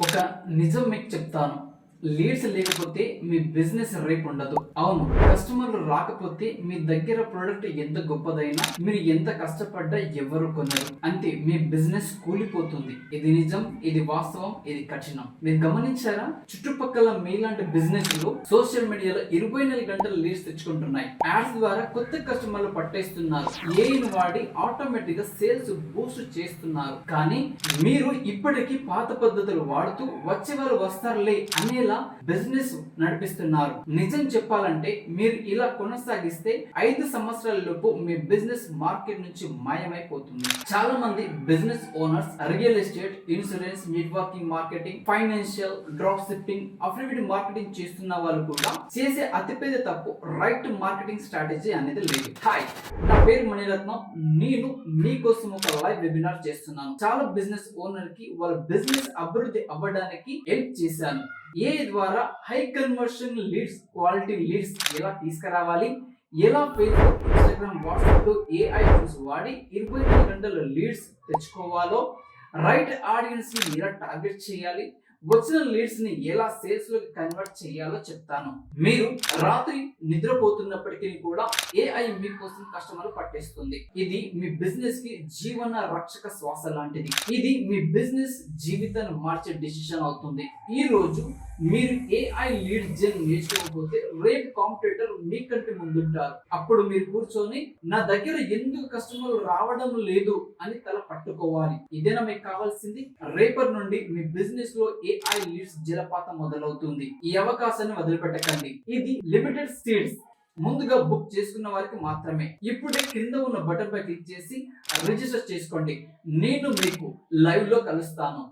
ఒక నిజం మీకు చెప్తాను. లీడ్స్ లేకపోతే మీ బిజినెస్ రేపు ఉండదు. అవును కస్టమర్లు రాకపోతే మీ దగ్గర ప్రోడక్ట్ ఎంత గొప్పదైనా మీరు ఎంత కష్టపడ్డా ఎవరు కొనరు. అంతే మీ బిజినెస్ కూలిపోతుంది. ఇది నిజం ఇది వాస్తవం ఇది కఠినం. మీరు గమనించారా? చుట్టుపక్కల మీలాంటి బిజినెస్లు సోషల్ మీడియాలో ఇరవై నాలుగు గంటలు లీడ్స్ తెచ్చుకుంటున్నాయి. యాడ్స్ ద్వారా కొత్త కస్టమర్లు పట్టేస్తున్నారు. ఏఐని వాడి ఆటోమేటిక్గా సేల్స్ బూస్ట్ చేస్తున్నారు. కానీ మీరు ఇప్పటికీ పాత పద్ధతులు వాడుతూ వచ్చే వాళ్ళు వస్తారులే అనేలా బిజినెస్ నడిపిస్తున్నారు. నిజం చెప్పాలంటే మీరు ఇలా కొనసాగిస్తే ఐదు సంవత్సరాల లోపు మీ బిజినెస్ మార్కెట్ నుంచి మాయమైపోతుంది. చాలా మంది business owners real estate insurance networking marketing financial drop shipping affiliate marketing చేస్తున్న వాళ్ళు కూడా చేసే అతిపెద్ద తప్పు రైట్ మార్కెటింగ్ స్ట్రాటజీ అనేది లేదు. హాయ్ నా పేరు మణిరత్నం నేను మీకోసం ఒక లైవ్ వెబినార్ చేస్తున్నాను. చాలా బిజినెస్ ఓనర్కి వాళ్ళ బిజినెస్ అభివృద్ధి అవ్వడానికి హెల్ప్ చేశాను. ఏ ద్వారా high conversion leads quality leads ఎలా తీసుకురావాలి? ఎలా Facebook Instagram WhatsApp AI tools వాడి ఇరవై నాలుగు గంటల లీడ్స్ తెచ్చుకోవాలో? రైట్ ఆడియన్స్ని ఎలా టార్గెట్ చేయాలి? వచ్చిన లీడ్స్ని ఎలా సేల్స్లోకి కన్వర్ట్ చేయాలో చెప్తాను. మీరు రాత్రి నిద్రపోతున్నప్పటికీ కూడా ఏఐ మీకోసం కస్టమర్ పట్టేస్తుంది. ఇది మీ బిజినెస్కి జీవన రక్షక శ్వాస లాంటిది. ఇది మీ బిజినెస్ జీవితాన్ని మార్చే డిసిషన్ అవుతుంది. ఈ రోజు మీరు ఏఐ లీడ్ జెన్ నేర్చుకోకపోతే రేపు కాంపిటేటర్ మీకంటే ముందుంటారు. అప్పుడు మీరు కూర్చొని నా దగ్గర ఎందుకు కస్టమర్లు రావడం లేదు అని తల పట్టుకోవాలి. ఇదేనా మీకు కావాల్సింది? రేపటి నుండి మీ బిజినెస్లో ఏఐ లీడ్స్ జలపాతం మొదలవుతుంది. ఈ అవకాశాన్ని వదిలిపెట్టకండి. ఇది లిమిటెడ్ సీడ్స్ ముందుగా బుక్ చేసుకున్న వారికి మాత్రమే. ఇప్పుడే కింద ఉన్న బటన్ పై క్లిక్ చేసి రిజిస్టర్ చేసుకోండి. నేను మీకు లైవ్లో కలుస్తాను.